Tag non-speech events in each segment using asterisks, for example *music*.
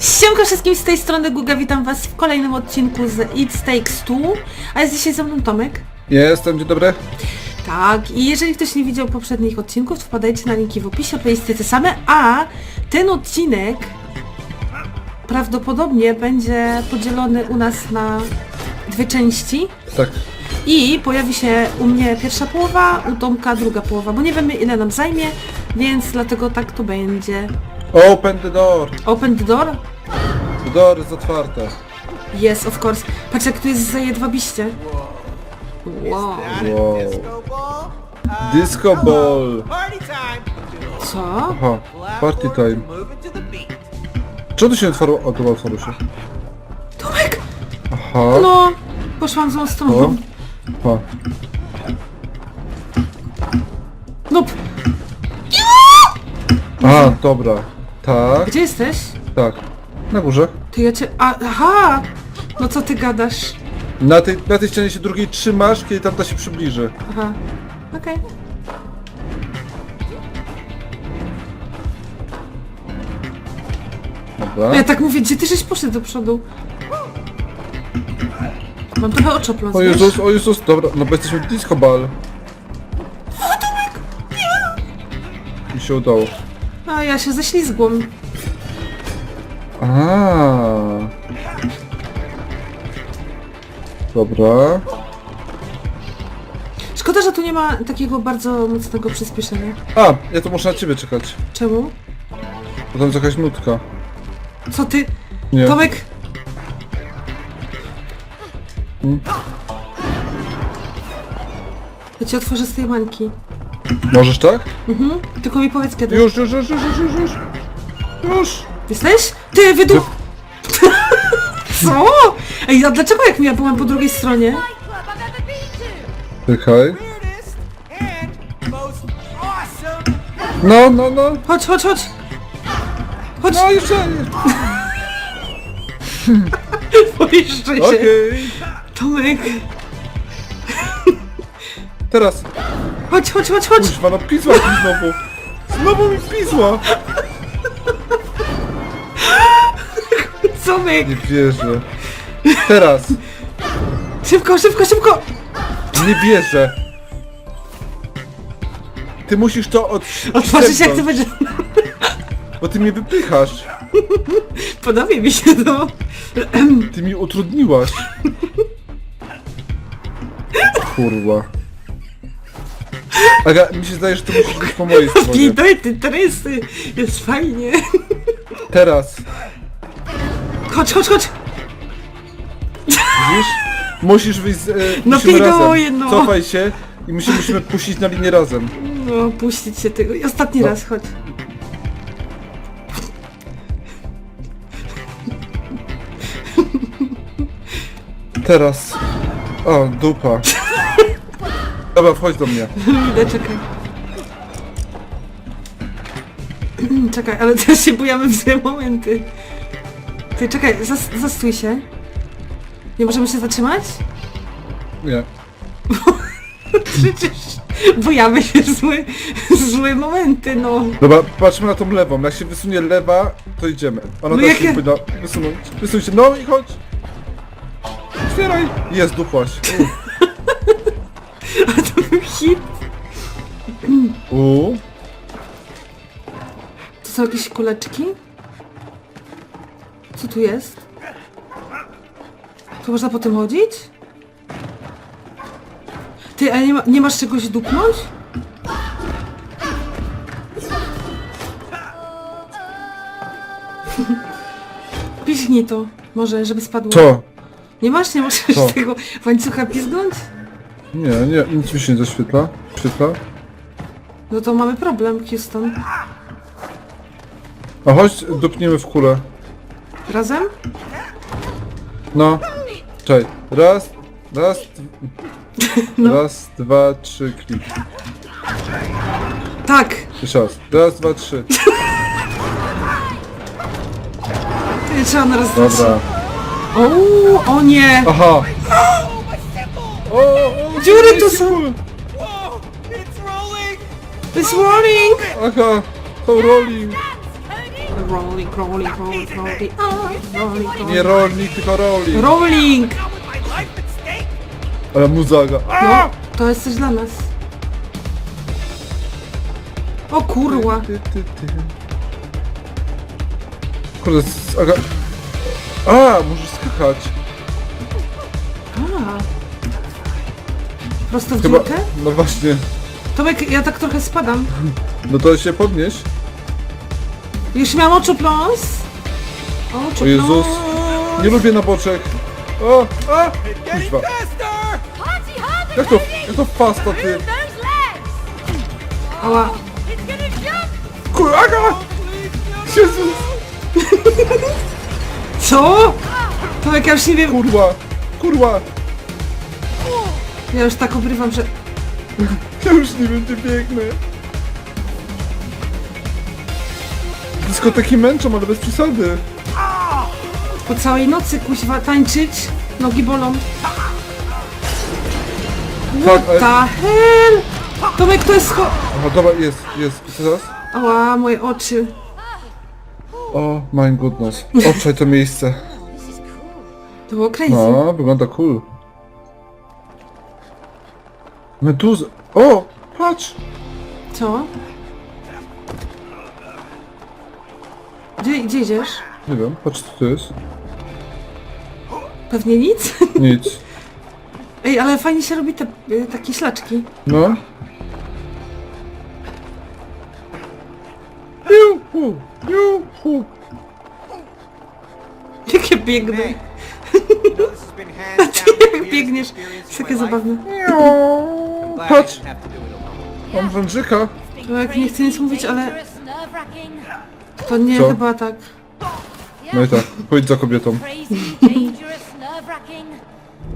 Siemka wszystkim z tej strony Guga, witam was w kolejnym odcinku z It Takes Two, a jest dzisiaj ze mną Tomek. Jestem, dzień dobry. Tak, i jeżeli ktoś nie widział poprzednich odcinków, to wpadajcie na linki w opisie, playlisty te same, a ten odcinek prawdopodobnie będzie podzielony u nas na dwie części Tak. i pojawi się u mnie pierwsza połowa, u Tomka druga połowa, bo nie wiemy ile nam zajmie, więc dlatego tak to będzie. Open the door. Open the door? The door jest otwarte. Yes, of course. Patrz jak tu jest zajedwabiście. Wow. Wow. Disco ball? Party time. Co? Aha, party time. Czemu się otwarło? O, to otwarło się. Tomek! Aha. No! Poszłam złą stroną. Aha. No! p- A, dobra. Tak, Gdzie jesteś? tak. Na górze. Ty ja cię... A, aha! No co ty gadasz? Na tej, na tej ścianie się drugiej trzymasz, kiedy tamta się przybliży. Aha. Okej. Dobra. Ja tak mówię, gdzie ty żeś poszedł do przodu? Mam trochę oczopląc, O wiesz? Jezus, o Jezus, dobra, no bo jesteśmy w disco ball. Mi się udało. A ja się ześlizgłam. A. Dobra. Szkoda, że tu nie ma takiego bardzo mocnego przyspieszenia. A, ja to muszę na ciebie czekać. Czemu? Bo tam jest jakaś nutka. Co ty? Nie. Tomek! Hmm? Ja ci otworzę z tej mańki. Możesz tak? Mhm. Tylko mi powiedz kiedy. Już, już, już, już, już, już, już. Już. Jesteś? Ty, wyduch... *laughs* Co? Ej, a dlaczego jak ja byłam po drugiej stronie? Czekaj. No, no, no. Chodź, chodź, chodź! Chodź! No, jeszcze. Pojeszcze *laughs* się! Okej. Tomek! Teraz. Chodź, chodź, chodź, chodź! Kuźwa, no pisła mi znowu. Znowu mi pisła. Tomek! Nie wierzę. Teraz. Szybko, szybko, szybko! Nie wierzę. Ty musisz to od... Otworzyć jak to będzie... Bo ty mnie wypychasz. Podoba mi się to. Ty mi utrudniłaś. Kurwa. Aga, mi się zdaje, że to musisz być po mojej stronie. Pidoj, ty trysy! Jest fajnie. Teraz. Chodź, chodź, chodź! Widzisz? Musisz wyjść z... E, No musimy razem. no. Cofaj się i musimy, musimy puścić na linię razem. No, puścić się tego. I ostatni No. raz, chodź. Teraz. O, dupa. Dobra, wchodź do mnie. Idę, czekaj. *clears throat* Czekaj, ale teraz się bujamy w złe momenty. Ty, czekaj, zas zastój się. Nie możemy się zatrzymać? Nie. *laughs* Przecież bujamy się w złe, w złe momenty, no. Dobra, patrzmy na tą lewą. Jak się wysunie lewa, to idziemy. Ona No też jak się ja- powinna wysunąć. Wysuń się, no i chodź. Otwieraj. Jest, dupaś. A to był hit. U. To są jakieś kuleczki? Co tu jest? Tu można po tym chodzić? Ty, ale nie, ma, nie masz czegoś dupnąć? *laughs* Piśnij to, może, żeby spadło. Co? Nie masz, nie możesz Co? tego łańcucha pizgnąć? Nie, nie, nic mi się nie zaświetla. Świetla. No to mamy problem, Houston. A chodź, dupniemy w kulę. Razem? No. Czekaj. Raz, raz, *laughs* No. raz, dwa, trzy, klik. Tak! Jeszcze raz. Raz, dwa, trzy. To nie trzeba na raz. Dobra. O, o nie! Aha. *gasps* O, o, Dziury tu są. Whoa! It's rolling. It's rolling! Aha. To rolling. rolling, rolling, rolling, rolling, a, rolling, rolling. Nie rolnik, tylko rolling. Rolling! Now with my life at stake. Ale muzaga. A! No, to jest coś dla nas. O kurwa. Ty, ty, ty. Kurde, z- Aga... A, możesz skakać. A. Prosto w Chyba... dziurkę? No właśnie. Tomek, ja tak trochę spadam. No to się podnieś. Już miałam oczopląs. O Jezus. Nie lubię na boczek. O, a! Kuźwa. Jak to, jak to fasta, ty? Those legs! Ała. It's gonna jump! Kur, Aga! Jezus! Co? Tomek, ja już nie wiem. Kurwa! Kurwa! Ja już tak obrywam, że... *laughs* Ja już nie wiem, gdzie biegnę. Dyskoteki męczą, ale bez przesady. Po całej nocy kuźwa tańczyć. Nogi bolą. Tak, ale... Ta hell! Tomek, to jest scho... Aha, dobra, jest, jest. I teraz? Ała, moje oczy. O, my goodness. Obczaj to miejsce. To było crazy. No, wygląda cool. Meduza. O! Patrz! Co? Gdzie, gdzie idziesz? Nie wiem, patrz co to jest. Pewnie nic? *laughs* Nic. Ej, ale fajnie się robi te y, takie ślaczki. No. Juhu! Juhu! Jakie biegnę. *laughs* Hands Ty biegniesz. Jest takie zabawne. Patrz! Mam wężyka. To jak nie chcę nic mówić, ale to nie Co? chyba tak. No i tak, pójdź za kobietą.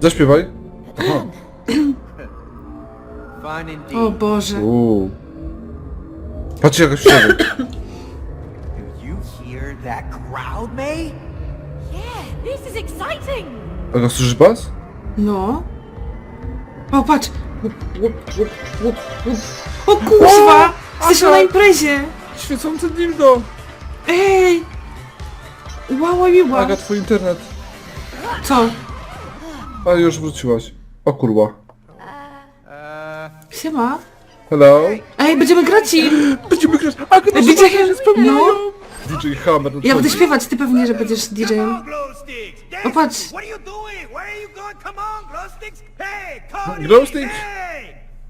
Zaśpiewaj. Aha. O Boże. Uuu. Patrz jakaś you hear that crowd, May? Yeah, this is exciting. Aga, słyszysz bas? No. O, patrz. Łup, łup, łup, łup, łup. O kurwa! Jesteśmy na imprezie. Świecące dildo! Ej! Wow, miła. Aga, twój internet. Co? A już wróciłaś. O kurwa. Siema. Hello? Ej, będziemy grać im. Będziemy grać. Aga, Ej, DJ, no. DJ Hammer. Ja będę śpiewać, ty pewnie, że będziesz DJ-em. O, patrz. Glow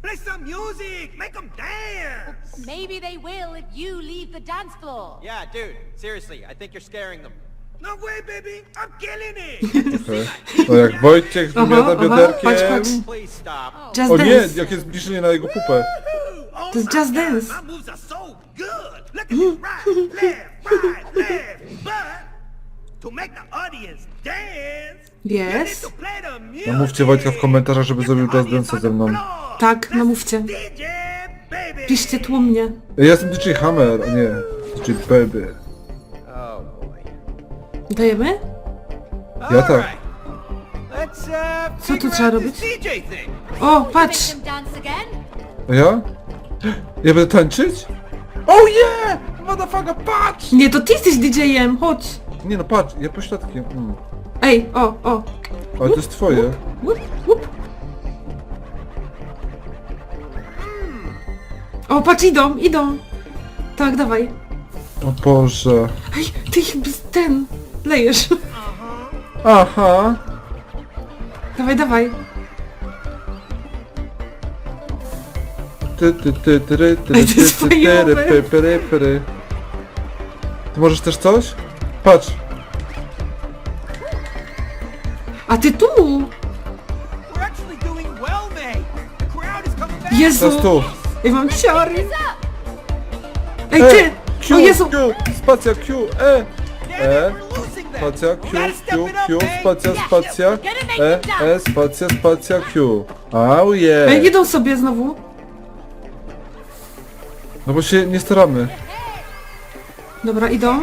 play some music. Make them dance. Maybe they will if you leave the dance floor. Yeah, dude, seriously, I think you're scaring them. No way, baby. I'm killing it. *laughs* Okej. No jak Wojciech Aha, bioderkiem. patrz, patrz. Please stop. Just O nie, dance. jakie zbliżenie na jego pupę. Oh To jest my just God, dance. My moves are so good. Look at this. *laughs* Right, left, right, left. But to make the audience dance, you need Yes. to play the music. Namówcie Wojtka w komentarzach, żeby zrobił Just Dance'a ze mną. Tak. DJ, baby. Piszcie tłumnie. Ja jestem DJ Hammer, a nie DJ Baby. Dajemy? Ja tak. Let's uh, Co tu trzeba robić? this DJ thing. O, Make patrz. them dance again. A ja? Ja będę tańczyć? Oh yeah! Motherfucker, patrz! Nie, to ty jesteś DJ-em, chodź. Nie no, patrz, ja pośladkiem. Mm. Ej, o, o. Ale to jest twoje. Łup, łup. O, patrz, idą, idą. Tak, dawaj. O Boże. Ej, ty ich bez- ten lejesz. Aha. Dawaj, dawaj. Ty możesz też coś? Patrz. A ty tu. Back. Jezu. Teraz tu. Ej, mam up. Ej, E, ty. Q, O Jezu. Q, spacja, Q, E. E. Spacja, Q, Q, Q, spacja, spacja. E. E, spacja, spacja, Q. Oh yeah. Ej, idą sobie znowu. No bo się nie staramy. Dobra, idą.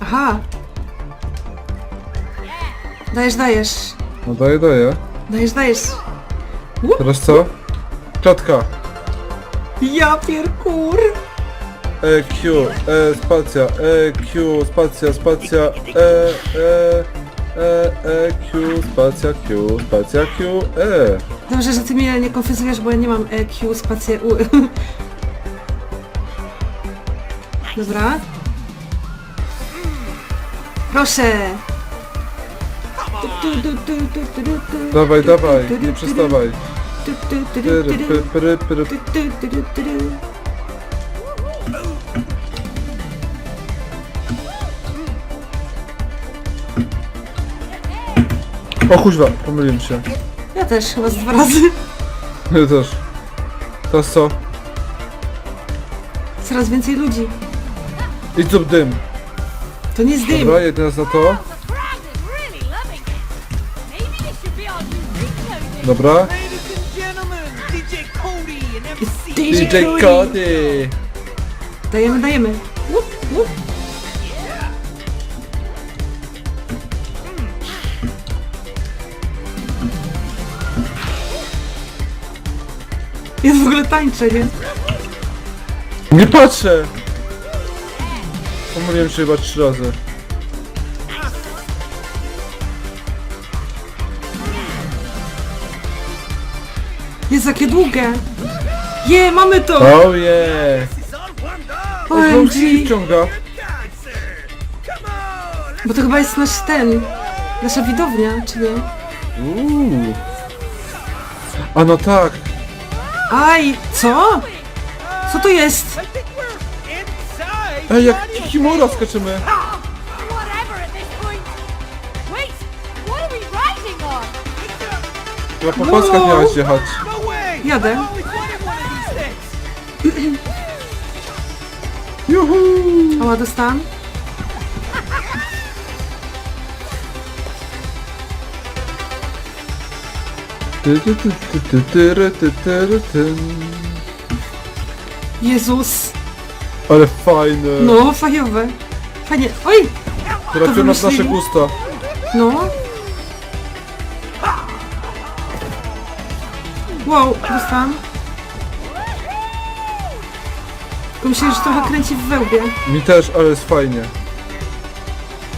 Aha. Dajesz, dajesz. No daję, daję. Dajesz, dajesz. Teraz co? Klatka. Ja pierkur. E, Q, E, spacja, E, Q, spacja, spacja, E, E, E, E, Q, spacja, Q, spacja, Q, E. Dobrze, że ty mnie nie konfuzujesz, bo ja nie mam EQ, spację U. Dobra. Proszę. Tu, tu, tu, tu, tu, tu, tu, tu. Dawaj, Tu, dawaj, tu, tu, nie tu, przestawaj. tu, tu, tu, tu, Pyry, tu, py, tu. pyry, pyry. Tu, tu, tu, tu, tu, tu. O kuźwa, pomyliłem się. Ja też chyba z dwa razy. Ja też. Teraz co? Coraz więcej ludzi. Idź zrób dym. To nie jest dym. Dobra, nas na to. Dobra. DJ. DJ. Cody. Dajemy, dajemy. Łup, łup. Ja w ogóle tańczę, nie? Nie patrzę! Pomyliłem się chyba trzy razy. Jest jakie długie. Je, mamy to! Oh yeah! OMG. let's Bo to chyba jest nasz ten, nasza widownia, czy nie? Uuu. A no tak. Aj, co? Co to jest? Ej, jak Kimura skaczymy. Chyba po paskach miałaś jechać. Jadę. Juhu! Ała, dostałam. Ty, ty, ty, ty, ty, tyry, ty, tyry, tyn. Jezus. Ale fajne. No, fajowe. Fajnie. Oj! Trafią to na nasze wymyślili. gusta. No. Wow, dostałam. Tylko myślę, że trochę kręci w wełbie. Mi też, ale jest fajnie.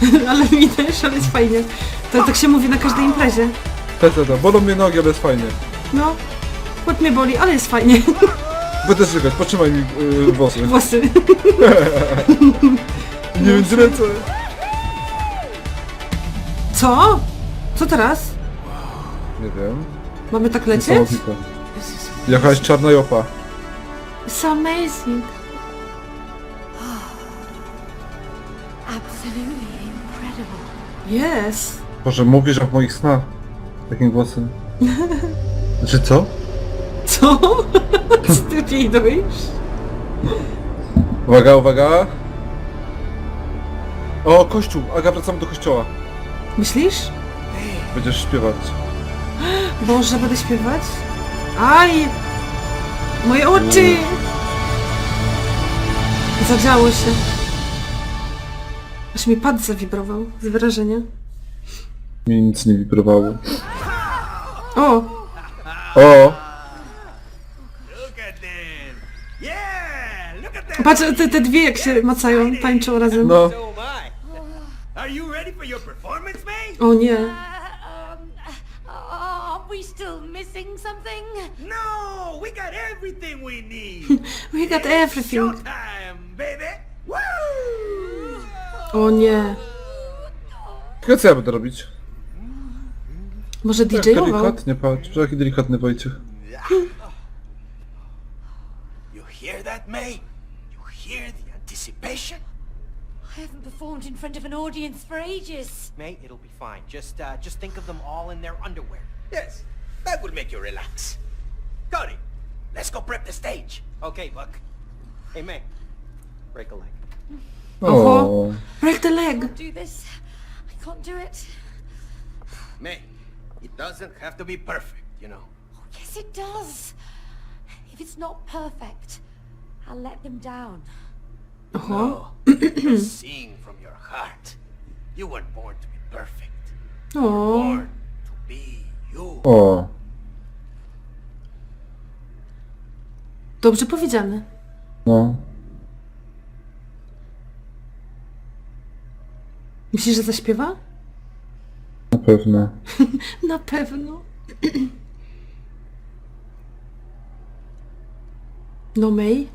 *laughs* ale mi też, ale jest fajnie. To tak się mówi na każdej imprezie. Te, te. Bolą mnie nogi, ale jest fajnie. No. Chłop mnie boli, ale jest fajnie. Będę żygać, potrzymaj mi yy, włosy. Włosy. *laughs* Nie wiem, ręce. Co? Co teraz? Nie wiem. Mamy tak lecieć? Niesamowite. Jakaś czarna jopa. It's amazing. Absolutely incredible. Yes. Boże, mówisz jak w moich snach. Takim głosem. Znaczy co? Co? Co ty pijdujesz? Uwaga, uwaga. O, kościół. Aga, wracamy do kościoła. Myślisz? Będziesz śpiewać. Boże, będę śpiewać? Aj! Moje oczy! Zadziało się. Aż mi pad zawibrował z wrażenia. Mi nic nie wibrowało. O! O! Patrz, te, te dwie jak się macają, tańczą razem. No. O nie. Uh, uh, are we still missing something? No, we got everything we need. *laughs* We got everything. Showtime, baby. Woo! O nie. Tylko co ja będę robić? Może Tak, DJ-ował? delikatnie, patrz. Jaki delikatny Wojciech. You hear that, May? You hear the anticipation? I haven't performed in front of an audience for ages. May, it'll be fine. Just, uh, just think of them all in their underwear. Yes, that will make you relax. Cody, let's go prep the stage. Okay, Buck. Hey, May. Break a leg. O. Break the leg. Do this. I can't do it. May, It doesn't have to be perfect, you know. Oh, yes, it does. If it's not perfect, I'll let them down. No, *clears throat* from your heart. You weren't born to be perfect. You were born to be you. O, Dobrze powiedziane. no. Myślisz, że zaśpiewa? Pewno. *laughs* Na pewno. *clears throat* No May?